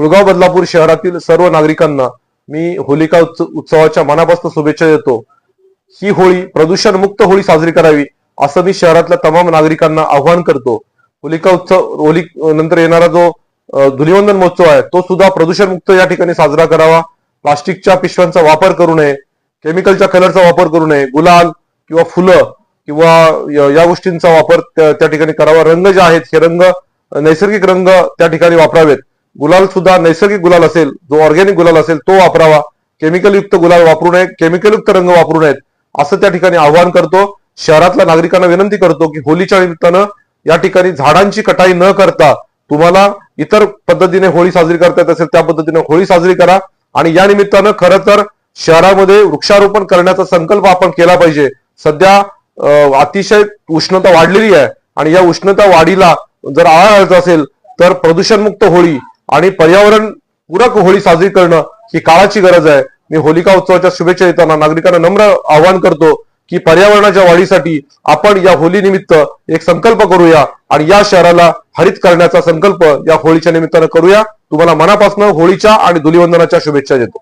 कुळगाव बदलापूर शहरातील सर्व नागरिकांना मी होलिका उत्स- उत्सवाच्या मनापासून शुभेच्छा देतो. ही होळी प्रदूषण मुक्त होळी साजरी करावी असं मी शहरातल्या तमाम नागरिकांना आवाहन करतो. होलिका उत्सव होली नंतर येणारा जो धुलिवंदन महोत्सव आहे तो सुद्धा प्रदूषण मुक्त या ठिकाणी साजरा करावा. प्लास्टिकच्या पिशव्यांचा वापर करू नये केमिकलच्या कलरचा वापर करू नये गुलाल किंवा फुलं किंवा या गोष्टींचा वापर त्या ठिकाणी करावा. रंग जे आहेत हे रंग नैसर्गिक रंग त्या ठिकाणी वापरावेत. गुलाल सुद्धा नैसर्गिक गुलाल असेल जो ऑर्गॅनिक गुलाल असेल तो वापरावा. केमिकल युक्त गुलाल वापरू नये केमिकल युक्त रंग वापरू नयेत असं त्या ठिकाणी आवाहन करतो. शहरातल्या नागरिकांना विनंती करतो की होलीच्या निमित्तानं या ठिकाणी झाडांची कटाई न करता तुम्हाला इतर पद्धतीने होळी साजरी करता येत असेल त्या पद्धतीने होळी साजरी करा. आणि या निमित्तानं खरं तर शहरामध्ये वृक्षारोपण करण्याचा संकल्प आपण केला पाहिजे. सध्या अतिशय उष्णता वाढलेली आहे. आणि या उष्णता वाढीला जर आळा घालायचा असेल तर प्रदूषणमुक्त होळी आणि पर्यावरण पूरक होळी साजरी करणं ही काळाची गरज आहे. मी होलिका उत्सवाच्या शुभेच्छा देताना नागरिकांना नम्र आवाहन करतो की पर्यावरणाच्या वाढीसाठी आपण या होली निमित्त एक संकल्प करूया आणि या शहराला हरित करण्याचा संकल्प या होळीच्या निमित्तानं करूया. तुम्हाला मनापासून होळीच्या आणि धुलिवंदनाच्या शुभेच्छा देतो.